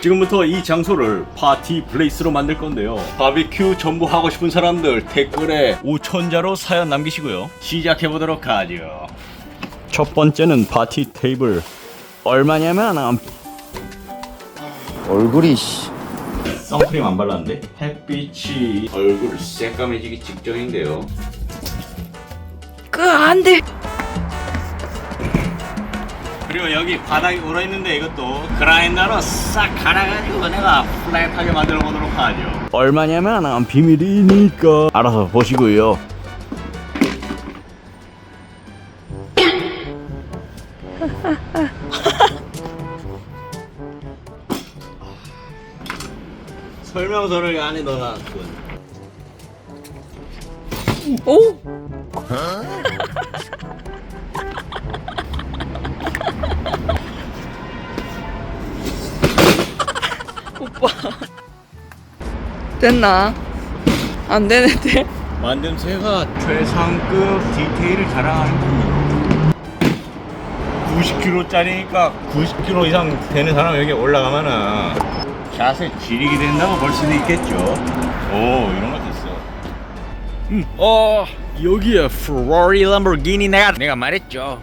지금부터 이 장소를 파티 플레이스로 만들 건데요. 바비큐 전부 하고 싶은 사람들 댓글에 5천자로 사연 남기시고요. 시작해 보도록 하죠. 첫 번째는 파티 테이블. 얼마냐면 음, 얼굴이 씨. 선크림 안 발랐는데 햇빛이 얼굴 새까매지기 직전인데요. 그 안돼 그리고 여기 바닥이 울어 있는데 이것도 그라인더로 싹 갈아가지고 내가 플랫하게 만들어 보도록 하죠. 얼마냐면 비밀이니까 알아서 보시고요. 설명서를 안에 넣어놨군. 오 오빠 됐나 안 되는데 만듦새가 최상급 디테일을 자랑하는 겁니다. 90kg짜리니까 90kg 이상 되는 사람 여기 올라가면은 샷에 지리게 된다고 볼 수도 있겠죠. 오 이런 것도 있어. 음, 어 여기에 페라리 람보르기니 내가 내가 말했죠.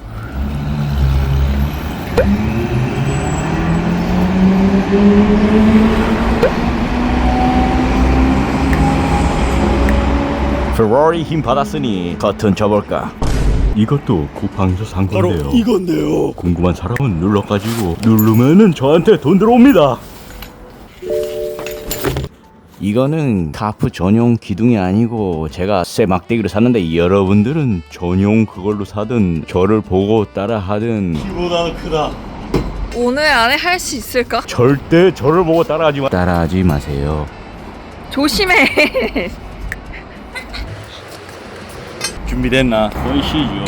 페라리 힘 받았으니 커튼 쳐볼까? 이것도 쿠팡에서 산 건데요. 이건데요. 궁금한 사람은 눌러가지고 누르면은 저한테 돈 들어옵니다. 이거는 카프 전용 기둥이 아니고 제가 새 막대기로 샀는데 여러분들은 전용 그걸로 사든 저를 보고 따라 하든 키보다 크다. 오늘 안에 할 수 있을까 절대 저를 보고 따라하지 마. 따라하지 마세요. 조심해 준비됐나? 보이시죠?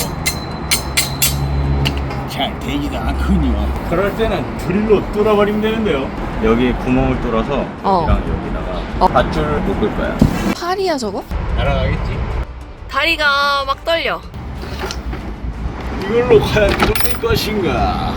잘 되지가 않군요. 그럴 때는 드릴로 뚫어버리면 되는데요. 여기 구멍을 뚫어서 어. 여기랑 여기다가 어. 밧줄 묶을 거야. 팔이야 저거 날아가겠지? 다리가 막 떨려 이걸로 과연 뚫릴 것인가?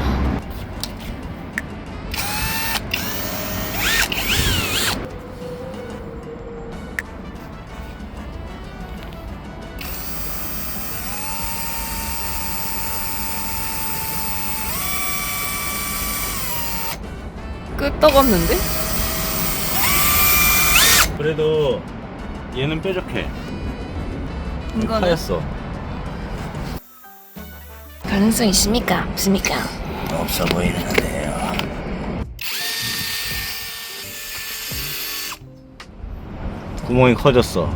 끄떡없는데 그래도 얘는 뾰족해. 이거는 파였어. 가능성 있습니까 없습니까 없어 보이는데요. 구멍이 커졌어.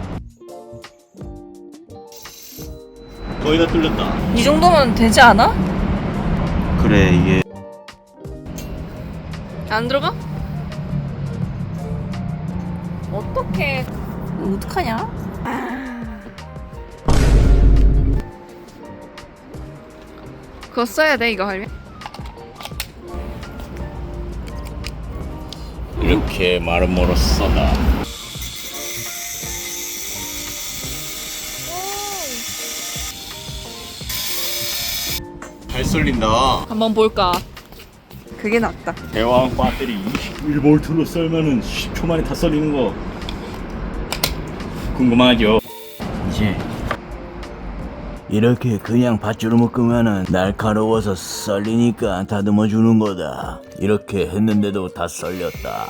거의 다 뚫렸다. 이 정도면 되지 않아 그래 이게 안 들어가? 어떡해. 어떡하냐? 그거 써야 돼 이거 하려면? 이렇게 마름모로 써다. 잘 쏠린다. 한번 볼까 그게 낫다 대왕 배터리 21V로 썰면은 10초 만에 다 썰리는 거 궁금하죠? 이제 이렇게 그냥 밧줄을 묶으면은 날카로워서 썰리니까 다듬어 주는 거다. 이렇게 했는데도 다 썰렸다.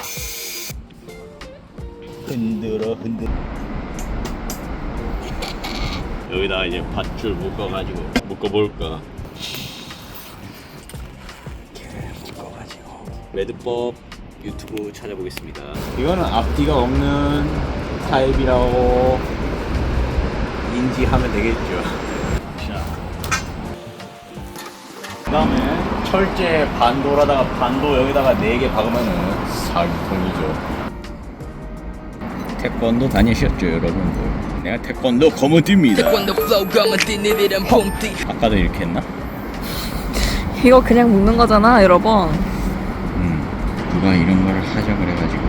흔들어 흔들. 여기다 이제 밧줄 묶어가지고 묶어볼까. 매듭법 유튜브 찾아보겠습니다. 이거는 앞뒤가 없는 타입이라고 인지하면 되겠죠. 자. 그 다음에 철제 반도라다가 반도 여기다가 4개 박으면은 사기통이죠. 태권도 다니셨죠, 여러분들? 내가 태권도 거무띠입니다. O flow gama tiniriram ponti 아까도 이렇게 했나? 이거 그냥 묶는 거잖아 여러분 음, 누가 이런 거를 하자 그래가지고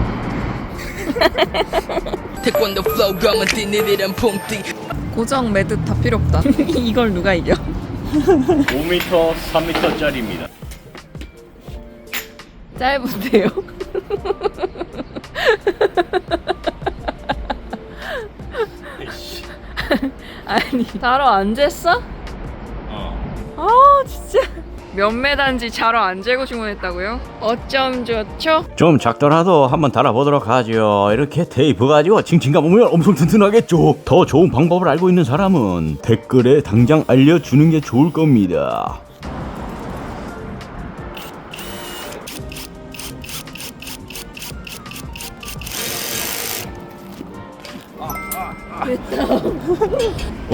o flow gama tiniriram ponti 고정 매듭 다 필요 없다 이걸 누가 이겨 5m, 3m짜리입니다. 짧은데요. 아니 안 쟀어? 어. 아 진짜 몇 메단지 자러 안 재고 주문했다고요? 어쩜 좋죠? 좀 작더라도 한번 달아보도록 하죠. 이렇게 테이프 가지고 칭칭 감으면 엄청 튼튼하겠죠. 더 좋은 방법을 알고 있는 사람은 댓글에 당장 알려주는 게 좋을 겁니다.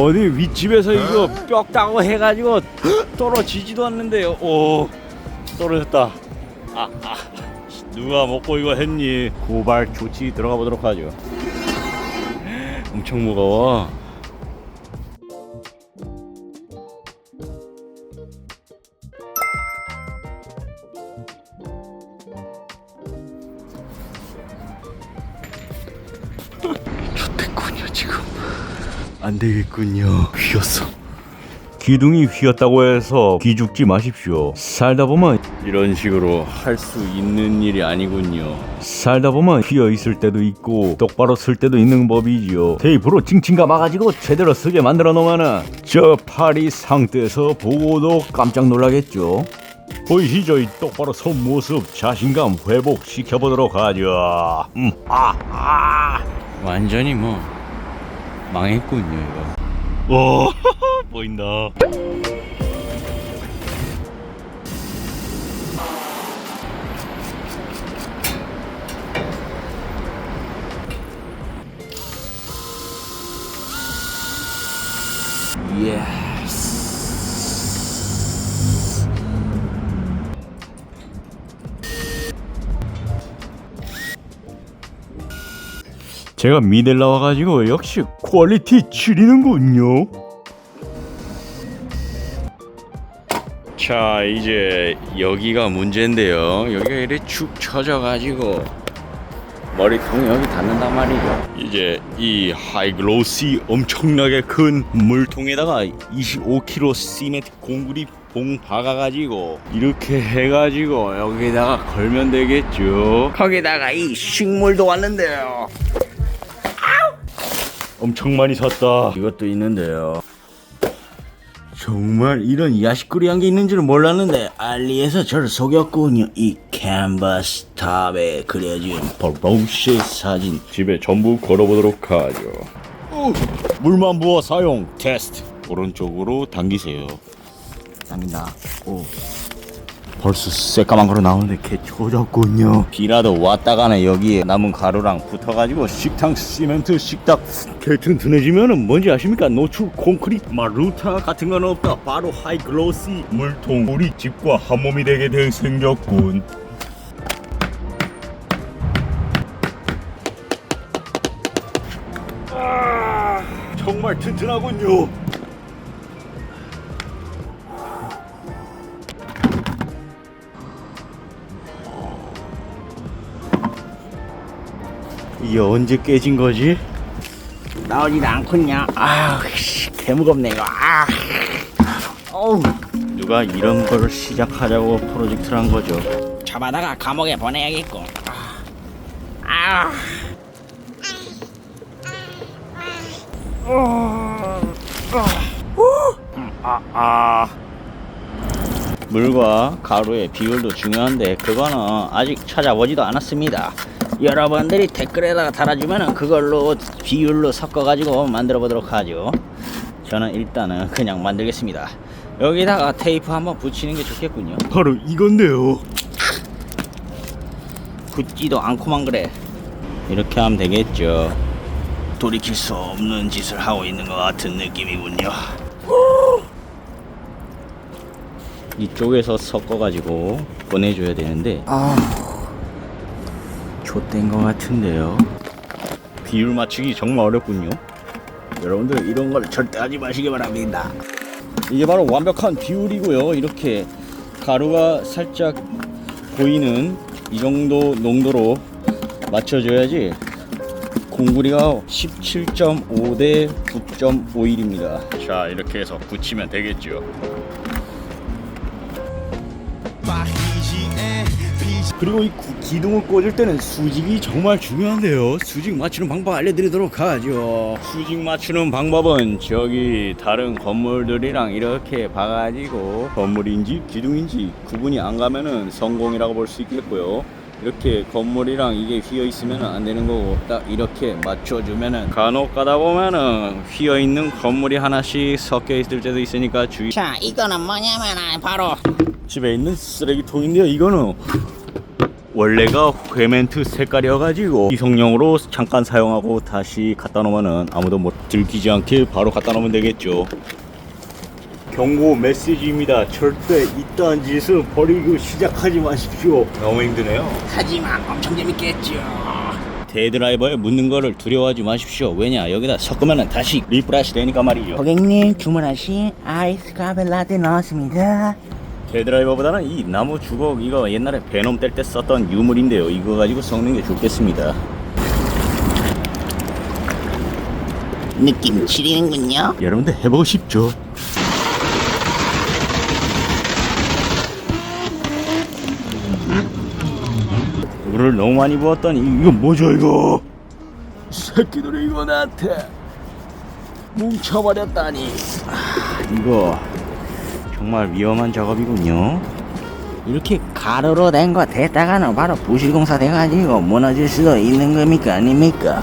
어디 윗집에서 이거 뼈 따고 해가지고 떨어지지도 않는데요. 오 떨어졌다. 아, 아. 누가 먹고 이거 했니? 고발 조치 들어가 보도록 하죠. 엄청 무거워. 되겠군요. 휘었어. 기둥이 휘었다고 해서 기죽지 마십시오. 살다 보면 이런 식으로 할 수 있는 일이 아니군요. 살다 보면 휘어 있을 때도 있고 똑바로 쓸 때도 있는 법이지요. 테이프로 칭칭 감아가지고 제대로 쓰게 만들어 놓으면은 저 팔이 상태에서 보고도 깜짝 놀라겠죠. 보이시죠? 이 똑바로 선 모습 자신감 회복 시켜보도록 하죠. 음, 아, 아. 완전히 뭐 망했군요 이거. 오 보인다. 예 제가 미델 나와가지고 역시 퀄리티 지리는군요. 자 이제 여기가 문제인데요. 여기가 이렇게 축 처져가지고 머리통이 여기 닿는단 말이죠. 이제 이 하이글로시 엄청나게 큰 물통에다가 25kg 시멘트 공구리 봉 박아가지고 이렇게 해가지고 여기다가 걸면 되겠죠. 거기다가 이 식물도 왔는데요. 엄청 많이 샀다. 이것도 있는데요. 정말 이런 야식거리한 게 있는 줄은 몰랐는데 알리에서 저를 속였군요. 이 캔버스 탑에 그려진 볼보시 사진 집에 전부 걸어보도록 하죠. 오, 물만 부어 사용 테스트. 오른쪽으로 당기세요. 당긴다. 오. 벌써 새까만 거로 나오는데 개 조졌군요. 비라도 왔다 가네 여기에 남은 가루랑 붙어가지고 식당 시멘트 식탁 개 튼튼해지면은 뭔지 아십니까? 노출 콘크리트 마루타 같은 건 없다. 바로 하이글로시 물통 우리 집과 한 몸이 되게 돼 생겼군. 아, 정말 튼튼하군요. 이게 언제 깨진 거지? 나오지도? 아우, 씨, 개무겁네 이거. 아, 어우. 누가 이런 걸 시작하자고 프로젝트를 한 거죠? 잡아다가 감옥에 보내야겠고. 아, 아. 물과 가루의 비율도 중요한데 그거는 아직 찾아보지도 않았습니다. 여러분들이 댓글에다가 달아주면 그걸로 비율로 섞어가지고 만들어 보도록 하죠. 저는 일단은 그냥 만들겠습니다. 여기다가 테이프 한번 붙이는 게 좋겠군요. 바로 이건데요. 붙지도 않고만 그래. 이렇게 하면 되겠죠. 돌이킬 수 없는 짓을 하고 있는 것 같은 느낌이군요. 이쪽에서 섞어가지고 보내줘야 되는데 아 좆된 것 같은데요. 비율 맞추기 정말 어렵군요. 여러분들 이런 걸 절대 하지 마시기 바랍니다. 이게 바로 완벽한 비율이고요. 이렇게 가루가 살짝 보이는 이 정도 농도로 맞춰줘야지 공구리가 17.5 대 9.51입니다. 자 이렇게 해서 붙이면 되겠죠 그리고 이 구- 기둥을 꽂을 때는 수직이 정말 중요한데요. 수직 맞추는 방법 알려드리도록 하죠. 수직 맞추는 방법은 저기 다른 건물들이랑 이렇게 봐가지고 건물인지 기둥인지 구분이 안 가면은 성공이라고 볼 수 있겠고요. 이렇게 건물이랑 이게 휘어 있으면 안 되는 거고 딱 이렇게 맞춰주면은 간혹 가다 보면은 휘어 있는 건물이 하나씩 섞여 있을 때도 있으니까 주의. 자 이거는 뭐냐면 바로 집에 있는 쓰레기통인데요. 이거는 원래가 회멘트 색깔이어가지고 이성용으로 잠깐 사용하고 다시 갖다 놓으면은 아무도 못 들키지 않게 바로 갖다 놓으면 되겠죠. 경고 메시지입니다. 절대 이딴 짓을 버리고 시작하지 마십시오. 너무 힘드네요. 하지만 엄청 재밌겠죠 대드라이버에 묻는 거를 두려워하지 마십시오. 왜냐 여기다 섞으면은 다시 리프레시 되니까 말이죠. 고객님 주문하신 아이스 카페 라떼 나왔습니다 대드라이버보다는 이 나무 주걱 이거 옛날에 베놈 뗄 때 썼던 유물인데요. 이거 가지고 섞는 게 좋겠습니다. 느낌 지리는군요 여러분들 해보고 싶죠? 물을 너무 많이 부었더니 이거 뭐죠 이거? 새끼들이 이거 나한테 뭉쳐버렸다니 아, 이거 정말 위험한 작업이군요 이렇게 가루로 된 거 됐다가는 바로 부실공사 돼가지고 무너질 수도 있는 겁니까 아닙니까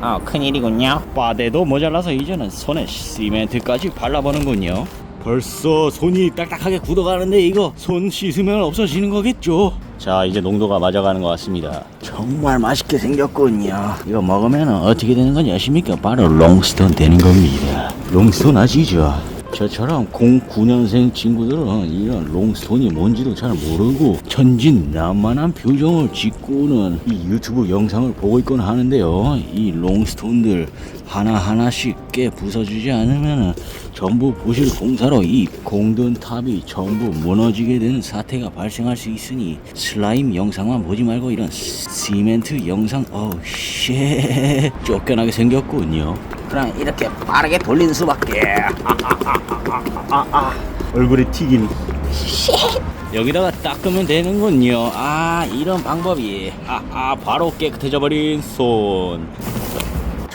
어 큰일이군요 바데도 모자라서 이제는 손에 시멘트까지 발라보는군요. 벌써 손이 딱딱하게 굳어가는데 이거 손 씻으면 없어지는 거겠죠? 자 이제 농도가 맞아가는 것 같습니다. 정말 맛있게 생겼군요 이거 먹으면 어떻게 되는 건지 아십니까? 바로 롱스톤 되는 겁니다. 롱스톤 아시죠? 저처럼 09년생 친구들은 이런 롱스톤이 뭔지도 잘 모르고 천진난만한 표정을 짓고는 이 유튜브 영상을 보고 있곤 하는데요. 이 롱스톤들 하나하나씩 깨 부숴주지 않으면 전부 부실 공사로 이 공든 탑이 전부 무너지게 되는 사태가 발생할 수 있으니 슬라임 영상만 보지 말고 이런 시멘트 영상 어우 쉣 쫓겨나게 생겼군요. 그럼 이렇게 빠르게 돌리는 수밖에. 얼굴에 튀기니 여기다가 닦으면 되는군요. 아 이런 방법이. 아, 아 바로 깨끗해져 버린 손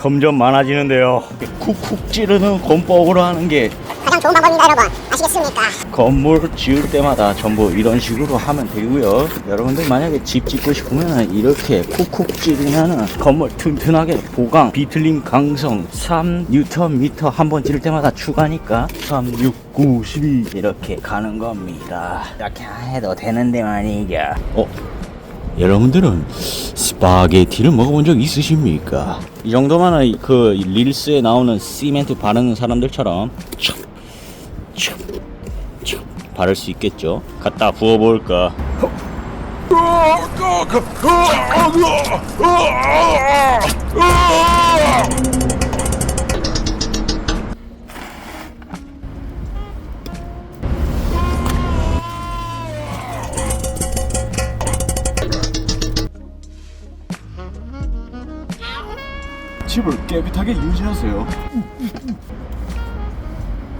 점점 많아지는데요. 쿡쿡 찌르는 건법으로 하는 게 가장 좋은 방법입니다 여러분. 아시겠습니까? 건물 지을 때마다 전부 이런 식으로 하면 되고요. 여러분들 만약에 집 짓고 싶으면 이렇게 쿡쿡 찌르면 건물 튼튼하게 보강 비틀림 강성 3뉴턴 미터 한번 찌를 때마다 추가니까 3, 6, 9, 12 이렇게 가는 겁니다. 이렇게 해도 되는데 말이죠. 어? 여러분들은 스파게티를 먹어본 적 있으십니까? 이 정도면 그 릴스에 나오는 시멘트 바르는 사람들처럼 촥, 촥, 촥 바를 수 있겠죠? 갖다 부어볼까? 집을 깨끗하게 유지하세요.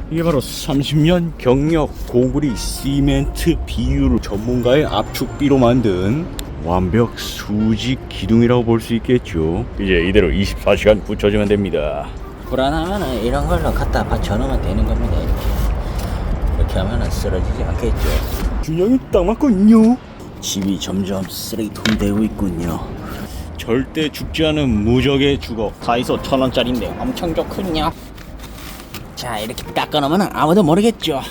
이게 바로 30년 경력 고구리 시멘트 비율 전문가의 압축비로 만든 완벽 수직 기둥이라고 볼 수 있겠죠. 이제 이대로 24시간 붙여주면 됩니다. 불안하면은 이런 걸로 갖다 받쳐놓으면 되는 겁니다 이렇게 이렇게 하면은 쓰러지지 않겠죠 균형이 딱 맞군요. 집이 점점 쓰레기통 되고 있군요 절대 죽지 않은 무적의 주걱. 다이소 천 원짜리인데 엄청 좋군요 자 이렇게 닦아놓으면 아무도 모르겠죠 아,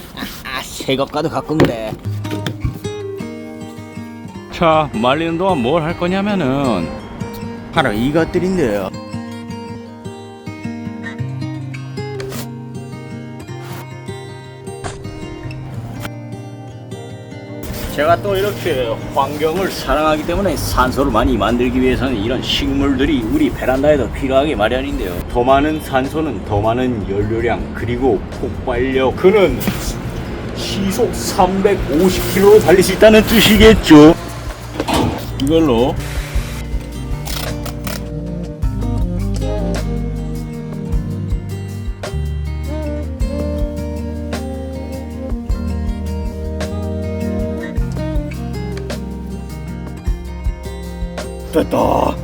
아 새것과도 가꾼데 자 말리는 동안 뭘 할 거냐면은 바로 이것들인데요. 제가 또 이렇게 환경을 사랑하기 때문에 산소를 많이 만들기 위해서는 이런 식물들이 우리 베란다에도 필요하게 마련인데요. 더 많은 산소는 더 많은 연료량 그리고 폭발력 그는 시속 350km로 달릴 수 있다는 뜻이겠죠. 이걸로 됐다.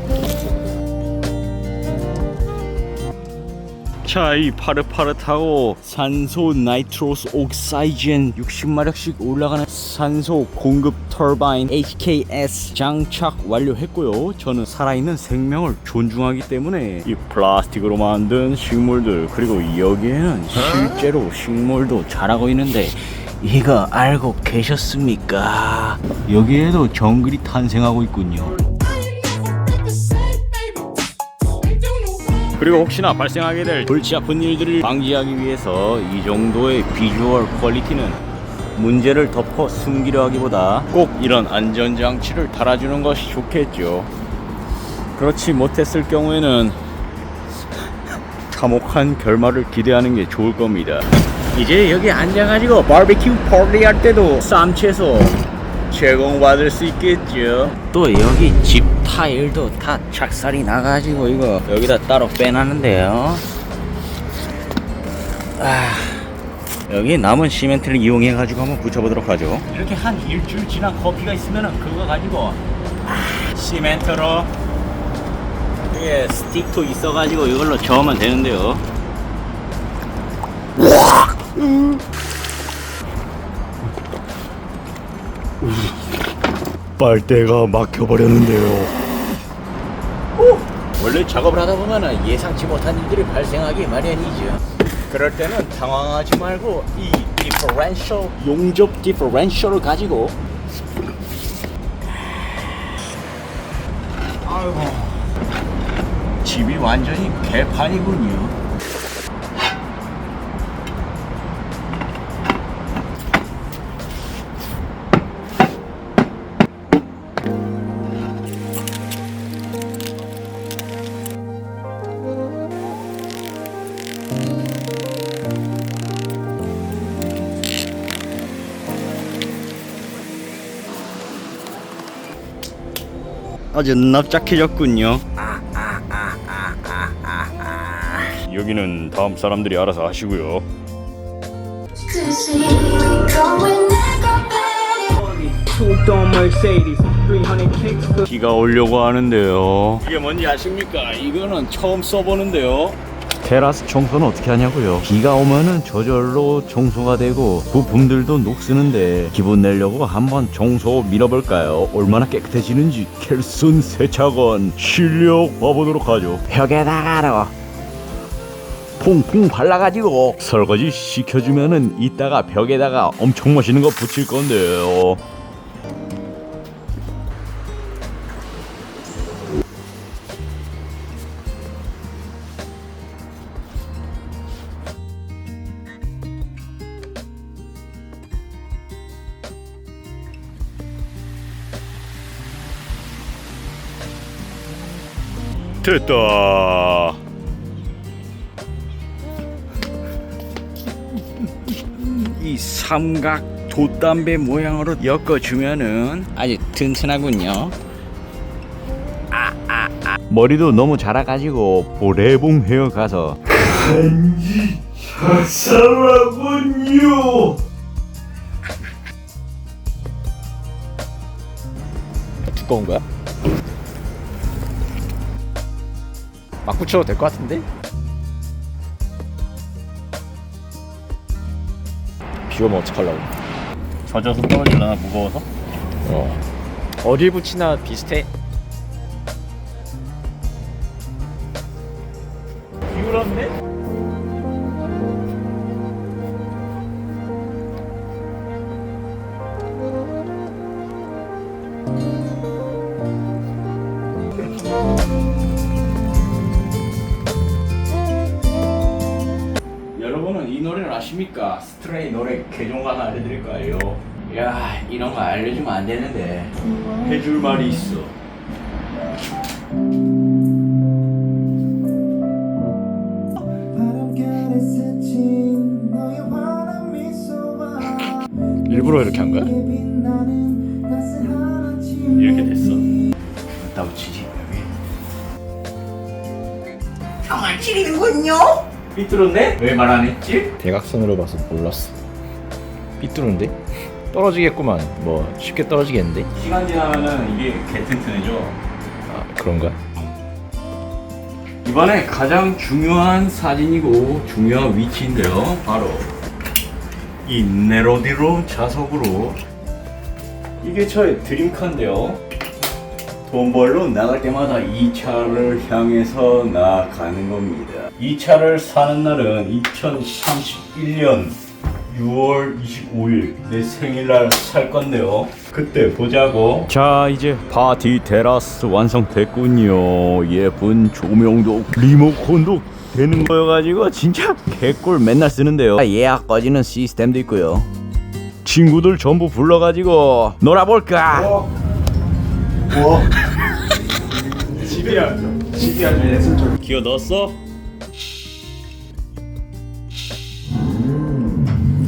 자, 이 파릇파릇하고 산소 나이트로스 옥사이젠 60마력씩 올라가는 산소 공급 터바인 HKS 장착 완료했고요. 저는 살아있는 생명을 존중하기 때문에 이 플라스틱으로 만든 식물들 그리고 여기에는 실제로 식물도 자라고 있는데 이거 알고 계셨습니까? 여기에도 정글이 탄생하고 있군요. 그리고 혹시나 발생하게 될 골치 아픈 일들을 방지하기 위해서 이 정도의 비주얼 퀄리티는 문제를 덮어 숨기려 하기보다 꼭 이런 안전장치를 달아주는 것이 좋겠죠. 그렇지 못했을 경우에는 참혹한 결말을 기대하는 게 좋을 겁니다. 이제 여기 앉아가지고 바비큐 파티 할 때도 쌈채소 제공받을 수 있겠죠. 또 여기 집 타일도 다 착살이 나가지고 이거 여기다 따로 빼놨는데요. 아, 여기 남은 시멘트를 이용해 가지고 한번 붙여보도록 하죠. 이렇게 한 일주일 지난 커피가 있으면은 그거 가지고 아, 시멘트로 이게 스틱도 있어 가지고 이걸로 저으면 되는데요. 빨대가 막혀버렸는데요. 원래 작업을 하다 보면 예상치 못한 일들이 발생하기 마련이죠. 그럴 때는 당황하지 말고 이 디퍼런셜 용접 디퍼런셜을 가지고 아이고 집이 완전히 개판이군요. 아주 납작해졌군요. 여기는 다음 사람들이 알아서 하시고요. 비가 오려고 하는데요. 이게 뭔지 아십니까? 이거는 처음 써보는데요. 테라스 청소는 어떻게 하냐고요? 비가 오면은 저절로 청소가 되고 부품들도 녹쓰는데 기분 내려고 한번 청소 밀어볼까요? 얼마나 깨끗해지는지 켈슨 세차건 실력 봐보도록 하죠. 벽에다가로 퐁퐁 발라가지고 설거지 시켜주면은 이따가 벽에다가 엄청 멋있는 거 붙일 건데요. 됐다. 이 삼각 돛담배 모양으로 엮어주면은 아주 튼튼하군요. 머리도 너무 자라가지고 보레봉 헤어 가서 간지 작살나군요. 두꺼운 거야? 막 붙여도 될 것 같은데? 비 오면 어떡하려고 젖어서 떨어질라나 무거워서? 어 어딜 붙이나 비슷해 아십니까? 스트레이 노래 개종 하나 알려드릴 거예요. 야 이런 거 알려주면 안 되는데 해줄 말이 있어. 일부러 이렇게 한 거야? 이렇게 됐어. 나 붙이지 여기. 형을 찌르는군요. 삐뚤었네? 왜 말 안 했지? 대각선으로 봐서 몰랐어 삐뚤은데? 떨어지겠구만 뭐 쉽게 떨어지겠는데? 시간 지나면은 이게 개 튼튼해져. 그런가? 이번에 가장 중요한 사진이고 중요한 위치인데요. 바로 이 네로디로 좌석으로 이게 저의 드림카인데요. 돈 벌러 나갈 때마다 이 차를 향해서 나가는 겁니다. 이 차를 사는 날은 2031년 6월 25일 내 생일날 살 건데요. 그때 보자고. 자 이제 파티 테라스 완성됐군요. 예쁜 조명도 리모컨도 되는 거여가지고 진짜 개꿀 맨날 쓰는데요. 예약 꺼지는 시스템도 있고요. 친구들 전부 불러가지고 놀아볼까? 기어 넣었어?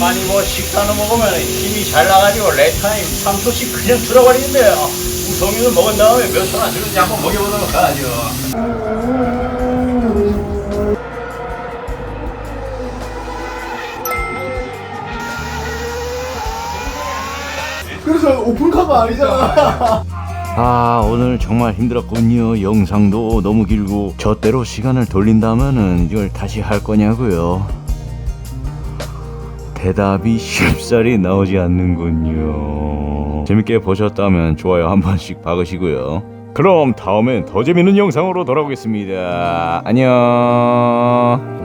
아니 뭐 식사는 먹으면 힘이 잘 나가지고 레타임 3초씩 그냥 들어버리는데요. 우성이를 먹은 다음에 몇 초나 주는지 한번 먹여보도록 하죠. 아 오늘 정말 힘들었군요 영상도 너무 길고 저대로 시간을 돌린다면은 이걸 다시 할 거냐고요 대답이 쉽사리 나오지 않는군요. 재밌게 보셨다면 좋아요 한 번씩 박으시고요. 그럼 다음엔 더 재밌는 영상으로 돌아오겠습니다. 안녕